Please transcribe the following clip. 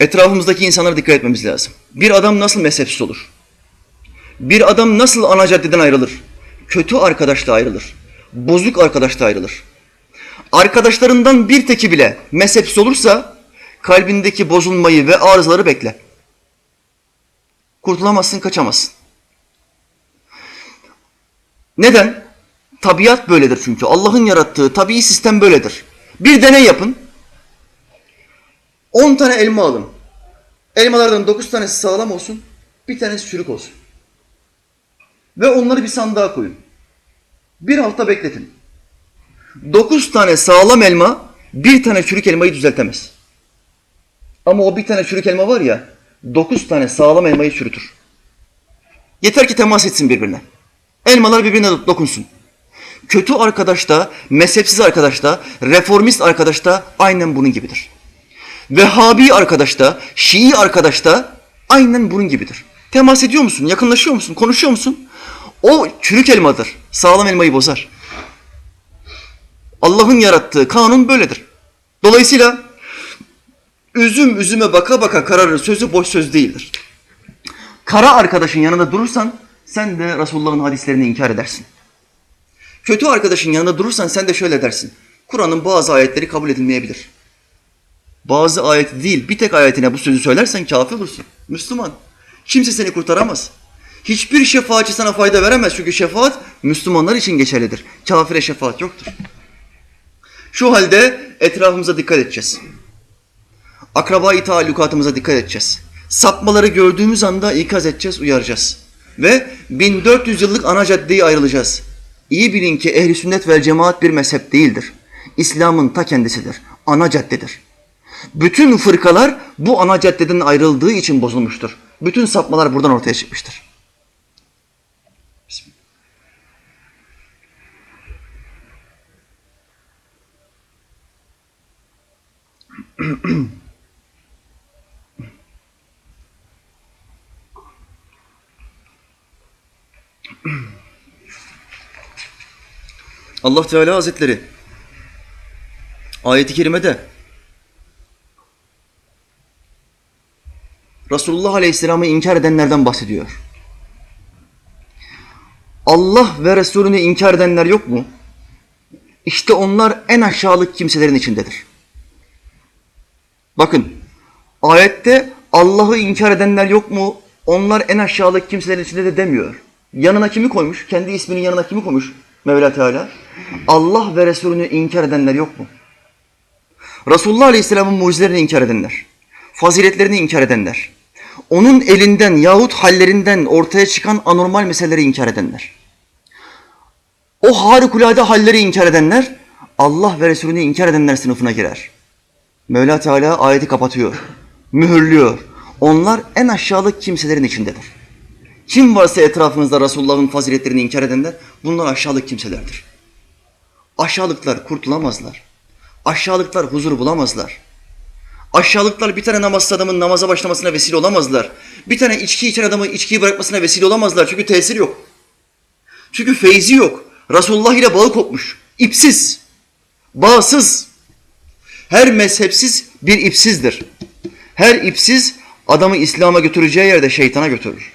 Etrafımızdaki insanlara dikkat etmemiz lazım. Bir adam nasıl mezhepsiz olur? Bir adam nasıl ana caddeden ayrılır? Kötü arkadaşla ayrılır. Bozuk arkadaşla ayrılır. Arkadaşlarından bir teki bile mezhepsiz olursa kalbindeki bozulmayı ve arızaları bekle. Kurtulamazsın, kaçamazsın. Neden? Tabiat böyledir çünkü. Allah'ın yarattığı tabii sistem böyledir. Bir deney yapın. 10 tane elma alın. Elmalardan 9 tanesi sağlam olsun, bir tanesi çürük olsun. Ve onları bir sandığa koyun. Bir hafta bekletin. 9 tane sağlam elma, bir tane çürük elmayı düzeltemez. Ama o bir tane çürük elma var ya, 9 tane sağlam elmayı çürütür. Yeter ki temas etsin birbirine. Elmalar birbirine dokunsun. Kötü arkadaş da, mezhepsiz arkadaş da, reformist arkadaş da aynen bunun gibidir. Vehhabi arkadaş da, Şii arkadaş da aynen bunun gibidir. Temas ediyor musun? Yakınlaşıyor musun? Konuşuyor musun? O çürük elmadır. Sağlam elmayı bozar. Allah'ın yarattığı kanun böyledir. Dolayısıyla üzüm üzüme baka baka kararır sözü boş söz değildir. Kara arkadaşın yanında durursan sen de Resulullah'ın hadislerini inkar edersin. Kötü arkadaşın yanında durursan sen de şöyle dersin. Kur'an'ın bazı ayetleri kabul edilmeyebilir. Bazı ayeti değil, bir tek ayetine bu sözü söylersen kafir olursun. Müslüman. Kimse seni kurtaramaz. Hiçbir şefaatçi sana fayda veremez. Çünkü şefaat Müslümanlar için geçerlidir. Kafire şefaat yoktur. Şu halde etrafımıza dikkat edeceğiz. Akrabayı taallukatımıza dikkat edeceğiz. Sapmaları gördüğümüz anda ikaz edeceğiz, uyaracağız. Ve 1400 yıllık ana caddeyi ayrılacağız. İyi bilin ki ehli sünnet vel cemaat bir mezhep değildir. İslam'ın ta kendisidir. Ana caddedir. Bütün fırkalar bu ana caddeden ayrıldığı için bozulmuştur. Bütün sapmalar buradan ortaya çıkmıştır. Allah Teala Hazretleri ayeti kerimede Resulullah Aleyhisselam'ı inkar edenlerden bahsediyor. Allah ve Resulünü inkar edenler yok mu? İşte onlar en aşağılık kimselerin içindedir. Bakın ayette Allah'ı inkar edenler yok mu? Onlar en aşağılık kimselerin içinde de demiyor. Yanına kimi koymuş? Kendi isminin yanına kimi koymuş Mevla Teala? Allah ve Resulünü inkar edenler yok mu? Resulullah Aleyhisselam'ın mucizelerini inkar edenler, faziletlerini inkar edenler, onun elinden yahut hallerinden ortaya çıkan anormal meseleleri inkar edenler, o harikulade halleri inkar edenler, Allah ve Resulünü inkar edenler sınıfına girer. Mevla Teala ayeti kapatıyor, mühürlüyor. Onlar en aşağılık kimselerin içindedir. Kim varsa etrafınızda Resulullah'ın faziletlerini inkar edenler, bunlar aşağılık kimselerdir. Aşağılıklar kurtulamazlar. Aşağılıklar huzur bulamazlar. Aşağılıklar bir tane namazsız adamın namaza başlamasına vesile olamazlar. Bir tane içki içen adamın içkiyi bırakmasına vesile olamazlar. Çünkü tesir yok. Çünkü feyzi yok. Resulullah ile bağı kopmuş. İpsiz. Bağsız. Her mezhepsiz bir ipsizdir. Her ipsiz adamı İslam'a götüreceği yerde şeytana götürür.